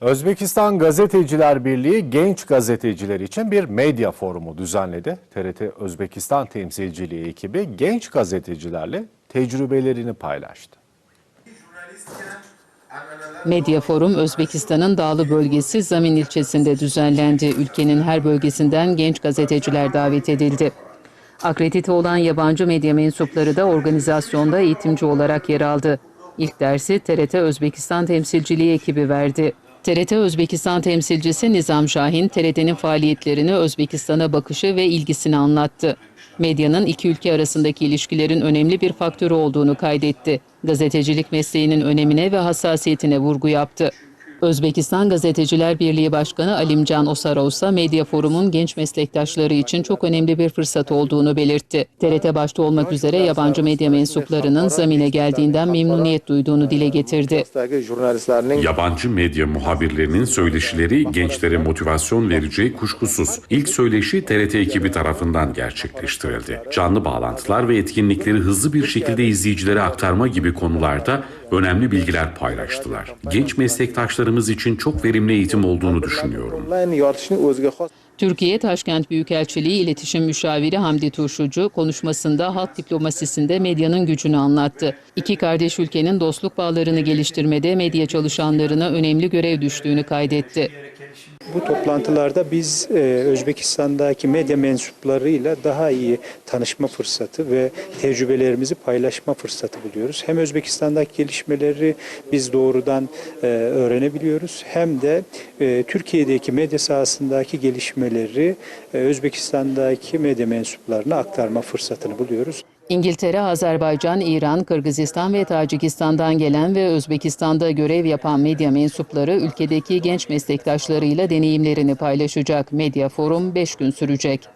Özbekistan Gazeteciler Birliği genç gazeteciler için bir medya forumu düzenledi. TRT Özbekistan temsilciliği ekibi genç gazetecilerle tecrübelerini paylaştı. Medya Forum Özbekistan'ın Dağlı bölgesi Zamin ilçesinde düzenlendi. Ülkenin her bölgesinden genç gazeteciler davet edildi. Akredite olan yabancı medya mensupları da organizasyonda eğitimci olarak yer aldı. İlk dersi TRT Özbekistan temsilciliği ekibi verdi. TRT Özbekistan temsilcisi Nizam Şahin, TRT'nin faaliyetlerini, Özbekistan'a bakışı ve ilgisini anlattı. Medyanın iki ülke arasındaki ilişkilerin önemli bir faktörü olduğunu kaydetti. Gazetecilik mesleğinin önemine ve hassasiyetine vurgu yaptı. Özbekistan Gazeteciler Birliği Başkanı Alimcan Osarov ise Medya Forum'un genç meslektaşları için çok önemli bir fırsat olduğunu belirtti. TRT başta olmak üzere yabancı medya mensuplarının zamine geldiğinden memnuniyet duyduğunu dile getirdi. Yabancı medya muhabirlerinin söyleşileri gençlere motivasyon vereceği kuşkusuz. İlk söyleşi TRT ekibi tarafından gerçekleştirildi. Canlı bağlantılar ve etkinlikleri hızlı bir şekilde izleyicilere aktarma gibi konularda önemli bilgiler paylaştılar. Genç meslektaşlarımız için çok verimli eğitim olduğunu düşünüyorum. Türkiye Taşkent Büyükelçiliği İletişim Müşaviri Hamdi Turşucu konuşmasında halk diplomasisinde medyanın gücünü anlattı. İki kardeş ülkenin dostluk bağlarını geliştirmede medya çalışanlarına önemli görev düştüğünü kaydetti. Bu toplantılarda biz e, Özbekistan'daki medya mensuplarıyla daha iyi tanışma fırsatı ve tecrübelerimizi paylaşma fırsatı buluyoruz. Hem Özbekistan'daki gelişmeleri biz doğrudan e, öğrenebiliyoruz hem de e, Türkiye'deki medya sahasındaki gelişmeleri e, Özbekistan'daki medya mensuplarına aktarma fırsatını buluyoruz. İngiltere, Azerbaycan, İran, Kırgızistan ve Tacikistan'dan gelen ve Özbekistan'da görev yapan medya mensupları ülkedeki genç meslektaşlarıyla deneyimlerini paylaşacak. Medya Forum 5 gün sürecek.